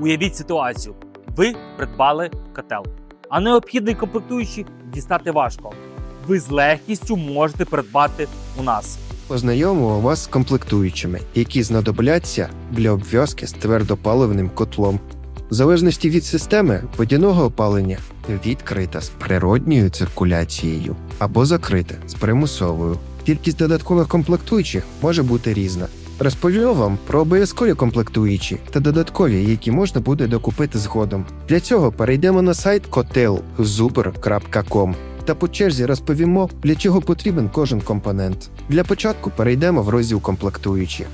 Уявіть ситуацію: ви придбали котел, а необхідний комплектуючий дістати важко. Ви з легкістю можете придбати у нас. Познайомимо вас з комплектуючими, які знадобляться для обв'язки з твердопаливним котлом. В залежності від системи водяного опалення відкрита з природньою циркуляцією або закрита з примусовою. Кількість додаткових комплектуючих може бути різна. Розповім вам про обов'язкові комплектуючі та додаткові, які можна буде докупити згодом. Для цього перейдемо на сайт kotelzuber.com та по черзі розповімо, для чого потрібен кожен компонент. Для початку перейдемо в розділ комплектуючі.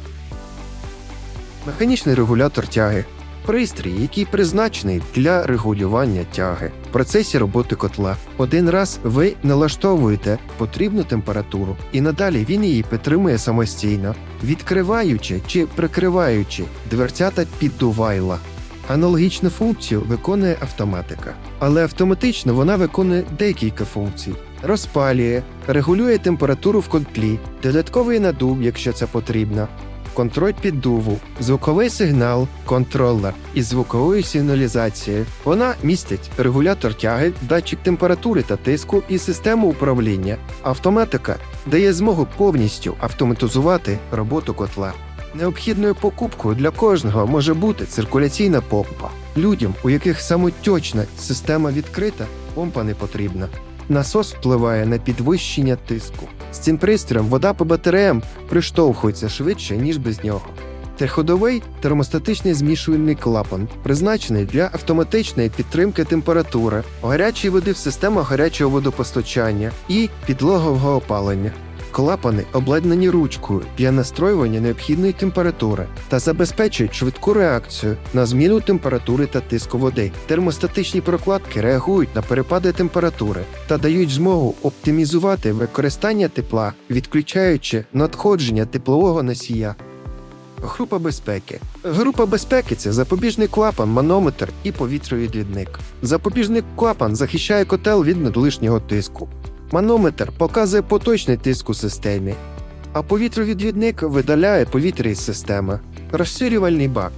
Механічний регулятор тяги. Пристрій, який призначений для регулювання тяги. В процесі роботи котла. Один раз ви налаштовуєте потрібну температуру, і надалі він її підтримує самостійно, відкриваючи чи прикриваючи дверцята піддувайла. Аналогічну функцію виконує автоматика, але автоматично вона виконує декілька функцій: розпалює, регулює температуру в котлі, додатковий надув, якщо це потрібно, контроль піддуву, звуковий сигнал, контролер із звуковою сигналізацією. Вона містить регулятор тяги, датчик температури та тиску і систему управління. Автоматика дає змогу повністю автоматизувати роботу котла. Необхідною покупкою для кожного може бути циркуляційна помпа. Людям, у яких самотьочна система відкрита, помпа не потрібна. Насос впливає на підвищення тиску. З цим пристроєм вода по батареям приштовхується швидше, ніж без нього. Триходовий термостатичний змішувальний клапан призначений для автоматичної підтримки температури, гарячої води в системах гарячого водопостачання і підлогового опалення. Клапани обладнані ручкою для настроювання необхідної температури та забезпечують швидку реакцію на зміну температури та тиску води. Термостатичні прокладки реагують на перепади температури та дають змогу оптимізувати використання тепла, відключаючи надходження теплового носія. Група безпеки. Група безпеки це запобіжний клапан, манометр і повітровідвідник. Запобіжний клапан захищає котел від надлишнього тиску. Манометр показує поточний тиск у системі, а повітровідвідник видаляє повітря із системи. Розширювальний бак.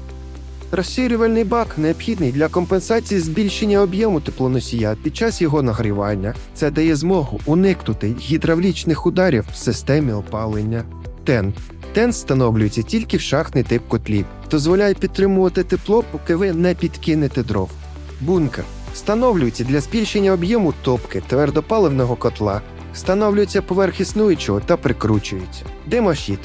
Розширювальний бак необхідний для компенсації збільшення об'єму теплоносія під час його нагрівання. Це дає змогу уникнути гідравлічних ударів в системі опалення. Тен. Тен встановлюється тільки в шахтний тип котлів, дозволяє підтримувати тепло, поки ви не підкинете дров. Бункер встановлюється для збільшення об'єму топки твердопаливного котла, встановлюється поверх існуючого та прикручується. Димощит.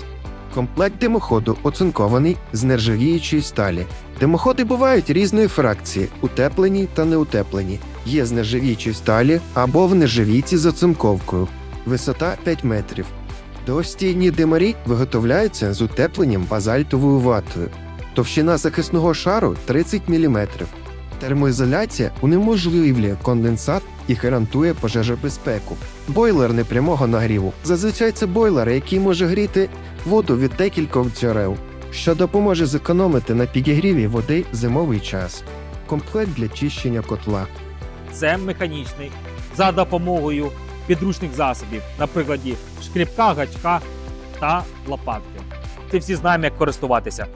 Комплект димоходу оцинкований з нержавіючої сталі. Димоходи бувають різної фракції, утеплені та неутеплені. Є з нержавіючої сталі або в нержавійці з оцинковкою. Висота 5 метрів. Двостійні димарі виготовляються з утепленням базальтовою ватою. Товщина захисного шару 30 мм. Термоізоляція унеможливлює конденсат і гарантує пожежобезпеку. Бойлер непрямого нагріву. Зазвичай це бойлер, який може гріти воду від декількох джерел, що допоможе зекономити на підігріві води зимовий час. Комплект для чищення котла. Це механічний за допомогою підручних засобів, наприклад, шкріпка, гачка та лопатки. Ти всі знаємо, як користуватися.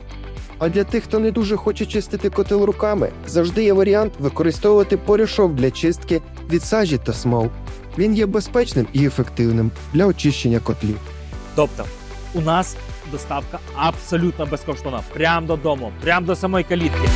А для тих, хто не дуже хоче чистити котел руками, завжди є варіант використовувати порішок для чистки від сажі та смол. Він є безпечним і ефективним для очищення котлів. Тобто, у нас доставка абсолютно безкоштовна, прямо додому, прямо до самої калітки.